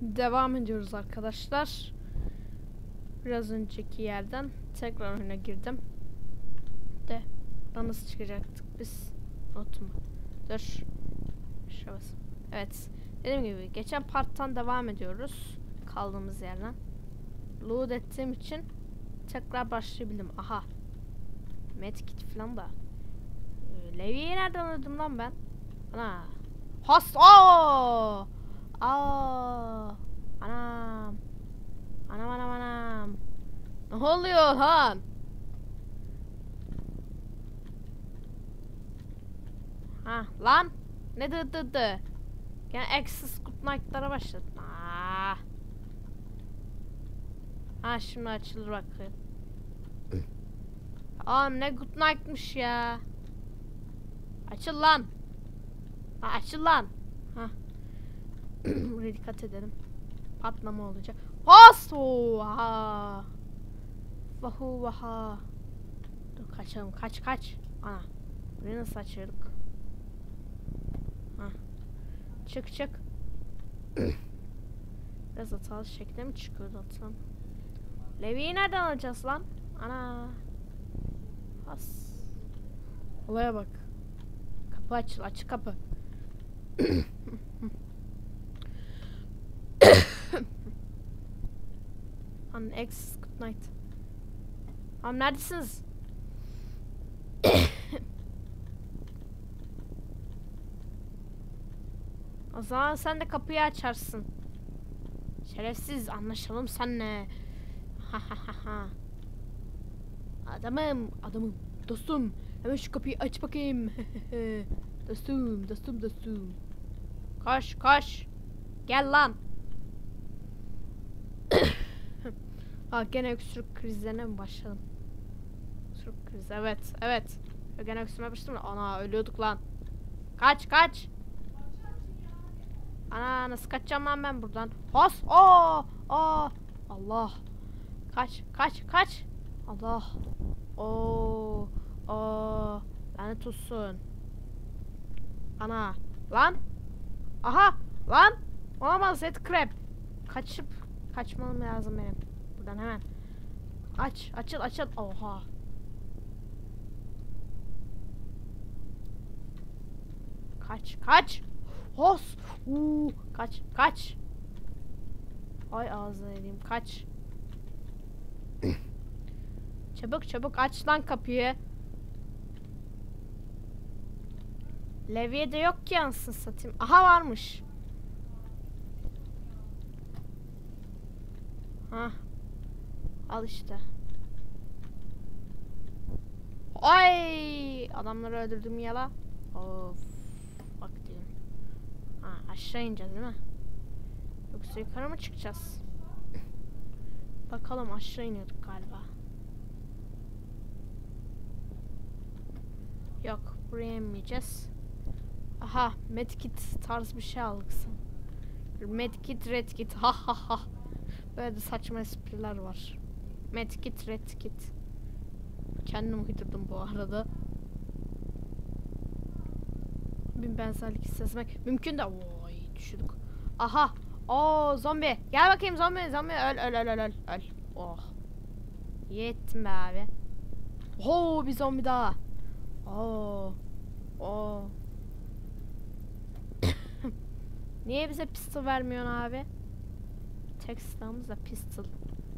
devam ediyoruz arkadaşlar. Biraz önceki yerden tekrar oyuna girdim. De buradan nasıl çıkacaktık biz? Unutma. Dur. Bas. Evet. Dediğim gibi geçen parttan devam ediyoruz. Kaldığımız yerden. Load ettiğim için tekrar başlayabildim. Aha. Medkit falan da. Ee, Levi'yi nereden aldım lan ben? Ana. Has. Aa! Anam. Anam anam anam. Ne oluyor lan? Ha lan. Ne dı dı dı. Gene Access Good Night'lara başladın. Aa. Ha şimdi açılır bakayım. Aa ne Good Night'mış ya. Açıl lan. Ha, açıl lan. Ha. Buraya dikkat edelim. Patlama olacak. Hasu! Ha. Vahu vaha. Dur kaçalım. Kaç kaç. Ana. Burayı nasıl açıyorduk? Ha. Çık çık. Biraz hatalı şekilde mi çıkıyordu hatırlam. Levi'yi nereden alacağız lan? Ana. Has. Olaya bak. Kapı açıl. Açık kapı. Ex good night. Am neredesiniz? o zaman sen de kapıyı açarsın. Şerefsiz anlaşalım senle. Ha. Adamım, adamım, dostum. Hemen şu kapıyı aç bakayım. dostum, dostum, dostum. Koş, koş. Gel lan. Aa gene öksürük krizlerine mi başladım? Öksürük krizi evet evet. Gene öksürmeye başladım ana ölüyorduk lan. Kaç kaç. Ana nasıl kaçacağım lan ben buradan? Has aa aa Allah. Kaç kaç kaç. Allah. Oo oo lanet olsun. Ana lan. Aha lan. Olamaz et crab. Kaçıp kaçmam lazım benim. Buradan hemen. Aç, açıl, açıl. Oha. Kaç, kaç. Hos. Uuu. Kaç, kaç. Ay ağzına edeyim. Kaç. çabuk çabuk aç lan kapıyı. Levye de yok ki ansın satayım. Aha varmış. Ha. Al işte. Ay! Adamları öldürdüm yala. Of. Bak diyorum. Ha, aşağı ineceğiz değil mi? Yoksa yukarı mı çıkacağız? Bakalım aşağı iniyorduk galiba. Yok, buraya inmeyeceğiz. Aha, medkit tarz bir şey sanırım. Medkit, redkit. Ha ha ha. Böyle de saçma espriler var. Medkit, redkit. Kendim uydurdum bu arada. Bir benzerlik hissesmek mümkün de. Oy düşürdük. Aha. Oo zombi. Gel bakayım zombi. Zombi öl öl öl öl öl. öl. Oh. Yettim be abi. Oo bir zombi daha. Oo. Oo. Niye bize pistol vermiyorsun abi? Tek silahımız da pistol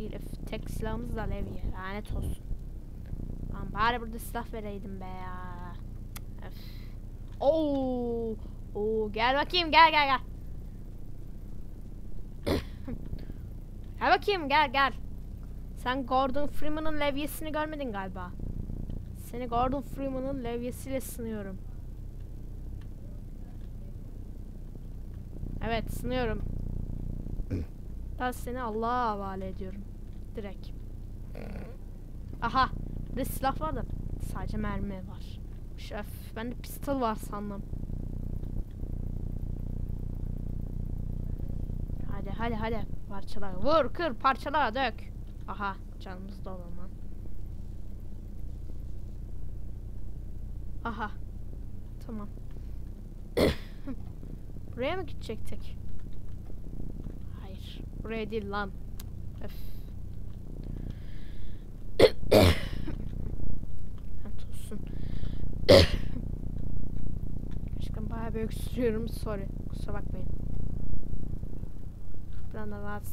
değil. öf. Tek silahımız da levye. Lanet olsun. Lan bari burada silah vereydim be ya. Öf. Oo. Oo gel bakayım gel gel gel. gel bakayım gel gel. Sen Gordon Freeman'ın levyesini görmedin galiba. Seni Gordon Freeman'ın levyesiyle sınıyorum. Evet sınıyorum. Ben seni Allah'a havale ediyorum. Direkt. Aha. Bir silah var da sadece mermi var. Şef ben de pistol var sandım. Hadi hadi hadi parçala. Vur kır parçala dök. Aha canımız dolu lan. Aha. Tamam. Buraya mı gidecektik? Buraya değil lan. Öf. Olsun. Gerçekten bayağı bir öksürüyorum. Sorry. Kusura bakmayın. Buradan da rahat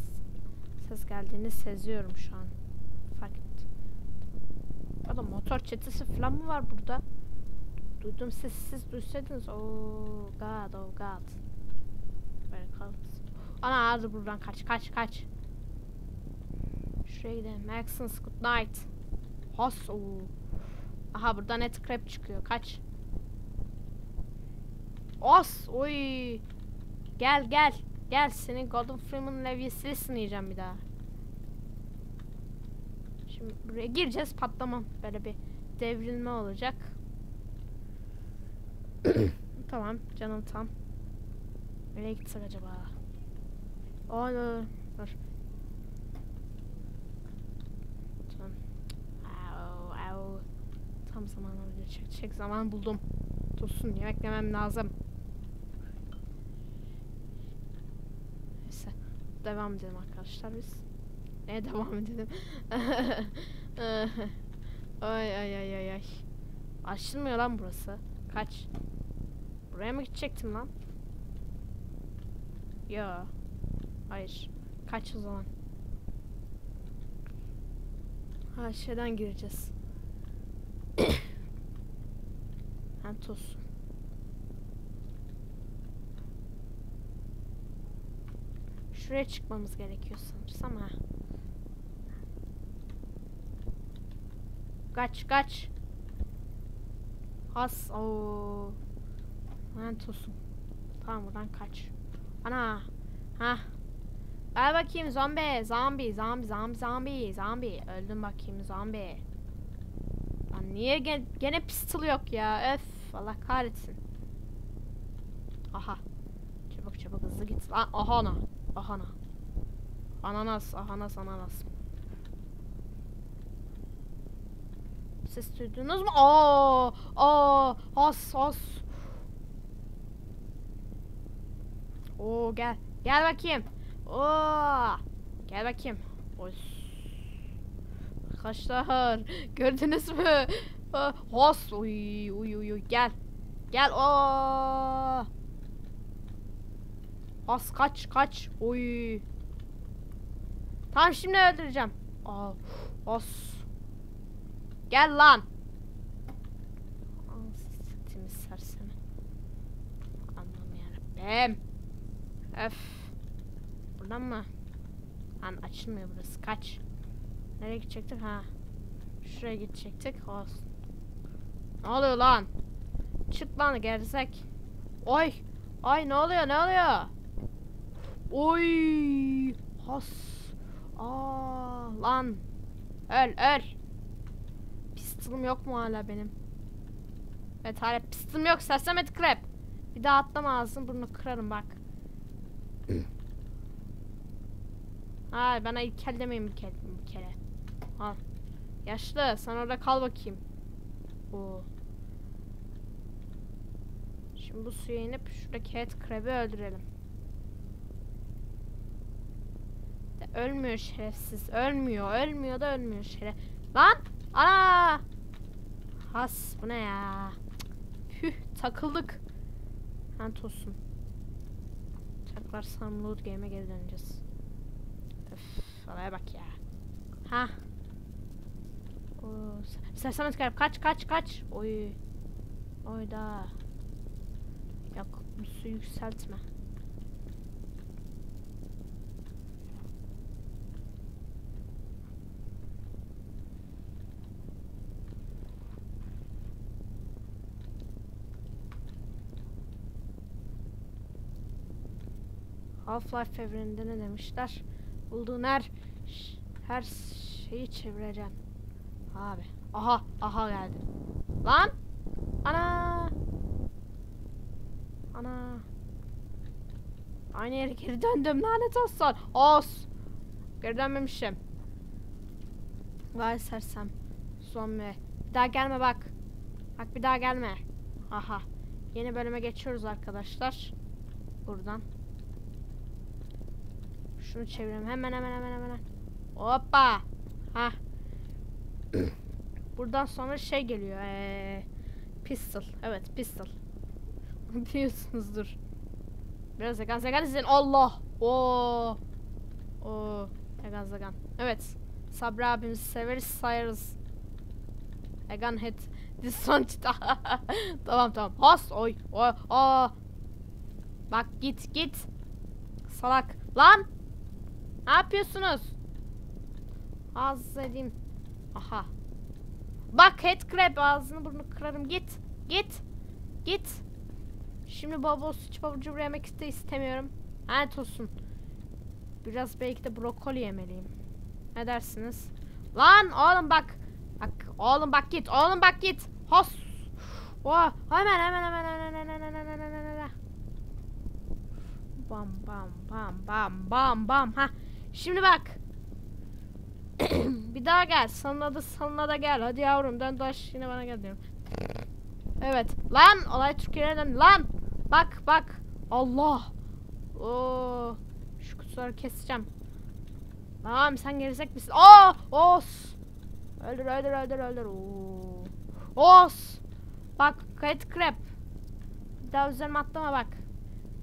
ses geldiğini seziyorum şu an. Fark ettim. Ya da motor çetesi falan mı var burada? Duydum sesi siz duysaydınız. Oh god, oh god. Böyle kaldı. Ana hadi buradan kaç kaç kaç. Şuraya gidelim. Maxons good night. Has oo. Aha buradan et crab çıkıyor. Kaç. Os oy. Gel gel. Gel senin Gordon Freeman levyesini sınayacağım bir daha. Şimdi buraya gireceğiz patlamam. Böyle bir devrilme olacak. tamam canım tam. Nereye gitsek acaba? Aa dur. dur. Tamam. Au, au. Tam zamanı video çekecek zaman buldum. Dursun yemek yemem lazım. Neyse. Devam edelim arkadaşlar biz. Neye devam edelim? ay ay ay ay ay. Açılmıyor lan burası. Kaç. Buraya mı gidecektim lan? Yo. Hayır. Kaç o zaman. Ha şeyden gireceğiz. Antos. Şuraya çıkmamız gerekiyor sanırsam ha. Kaç kaç. Has o. Antosum. Tamam buradan kaç. Ana. Ha. Gel bakayım zombi, zombi, zombi, zombi, zombi, zombi. Öldüm bakayım zombi. Lan niye gene, gene pistol yok ya? Öf, Allah kahretsin. Aha. Çabuk çabuk hızlı git. Lan aha ana. Aha ana. Ananas, ananas, ananas. Ses duydunuz mu? Aa, aa, has, has. Oo gel. Gel bakayım. Oo. Gel bakayım. Oy. Arkadaşlar gördünüz mü? Aa, Has. Uy uy uy uy. Gel. Gel. Oo. Has kaç kaç. Oy. Tamam şimdi öldüreceğim. Aa. Has. Gel lan. Anasını serseme. Anlam yarabbim. Öf. Buradan mı? Lan açılmıyor burası. Kaç. Nereye gidecektik? Ha. Şuraya gidecektik. Olsun. Ne oluyor lan? Çık lan gerizek. Oy. Ay ne oluyor ne oluyor? Oy. Has. Aa lan. Öl öl. Pistolum yok mu hala benim? Evet hala pistolum yok. Sersemet krep. Bir daha atlama ağzını burnunu kırarım bak. Ay bana ilkel demeyin bir kere. Bir kere. Al. Yaşlı sen orada kal bakayım. Oo. Şimdi bu suya inip şuradaki het krebi öldürelim. De ölmüyor şerefsiz. Ölmüyor. Ölmüyor da ölmüyor şeref. Lan! Ana! Has bu ne ya? Püh takıldık. Hant olsun. Tekrar Samload Game'e geri döneceğiz. Öf, olaya bak ya. Ha. Oo, Sersem çıkar. Kaç kaç kaç. Oy. Oyda. Yok bu suyu yükseltme. Half-Life evreninde ne demişler? Bulduğun her her şeyi çevireceksin. Abi. Aha, aha geldi. Lan! Ana! Ana! Aynı yere geri döndüm lanet olsun. Os! Geri dönmemişim. Vay sersem. Zombi. Bir daha gelme bak. Bak bir daha gelme. Aha. Yeni bölüme geçiyoruz arkadaşlar. Buradan. Şunu çevirelim. Hemen hemen hemen hemen. Hoppa. Ha. Buradan sonra şey geliyor. Ee, pistol. Evet pistol. Biliyorsunuzdur. Biraz Egan Zegan izleyin. Allah. Oo. Oo. Egan Zegan. Evet. Sabri abimizi severiz sayarız. Egan hit. Disonçta. tamam tamam. Has. Oy. Oy. Aa. Bak git git. Salak. Lan. Ne yapıyorsunuz? Az edeyim. Aha. Bak headcrab ağzını burnunu kırarım. Git. Git. Git. Şimdi baba suç babacı yemek de istemiyorum. Lanet olsun. Biraz belki de brokoli yemeliyim. Ne dersiniz? Lan oğlum bak. Bak oğlum bak git. Oğlum bak git. Hos. Oh, hemen hemen hemen hemen hemen hemen hemen hemen hemen. Bam bam bam bam bam bam. Ha. Şimdi bak. Daha gel. Sana da sana da gel. Hadi yavrum dön dolaş yine bana gel diyorum. Evet. Lan olay Türkiye'den lan. Bak bak. Allah. Oo. Şu kutuları keseceğim. Tamam sen gerizek misin? Aa! Os. Öldür öldür öldür öldür. Oo. Os. Bak kayıt krep. Bir daha üzerime atlama bak.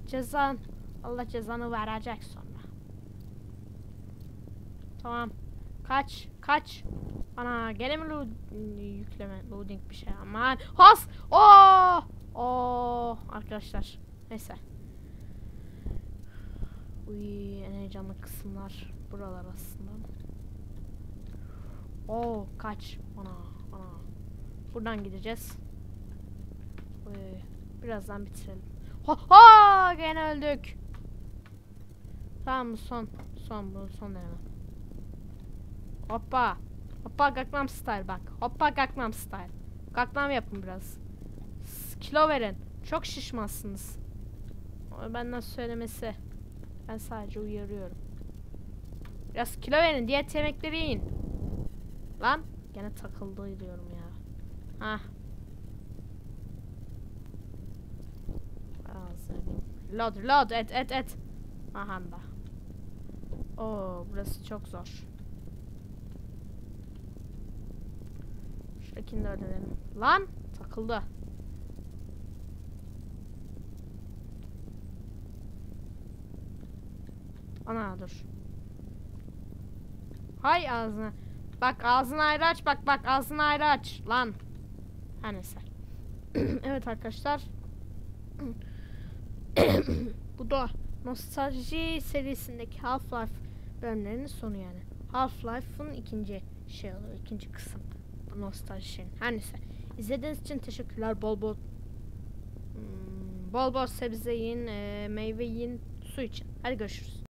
Cezan. Allah cezanı verecek sonra. Tamam. Kaç. Kaç. Ana gene mi load, yükleme loading bir şey? Aman. Has! O o arkadaşlar neyse. Uy en heyecanlı kısımlar buralar aslında. O kaç. Ana ana. Buradan gideceğiz. Uy, birazdan bitirelim. Ha, ha! Gene öldük. Tamam son. Son bu son deneme hoppa Hoppa Gangnam Style bak. Hoppa Gangnam Style. Gangnam yapın biraz. Kilo verin. Çok şişmansınız. O benden söylemesi. Ben sadece uyarıyorum. Biraz kilo verin. Diyet yemekleri yiyin. Lan. Gene takıldı diyorum ya. Hah. Load load et et et. Aha da. Oo burası çok zor. Şuradakini de öldürelim. Lan takıldı. Ana dur. Hay ağzına. Bak ağzını ayrı aç bak bak ağzını ayrı aç. Lan. Her neyse. evet arkadaşlar. Bu da Nostalji serisindeki Half-Life bölümlerinin sonu yani. Half-Life'ın ikinci şey oluyor, ikinci kısım. Bu nostaljinin. Her neyse. İzlediğiniz için teşekkürler. Bol bol hmm, bol bol sebze yiyin, e, meyve yiyin, su için. Hadi görüşürüz.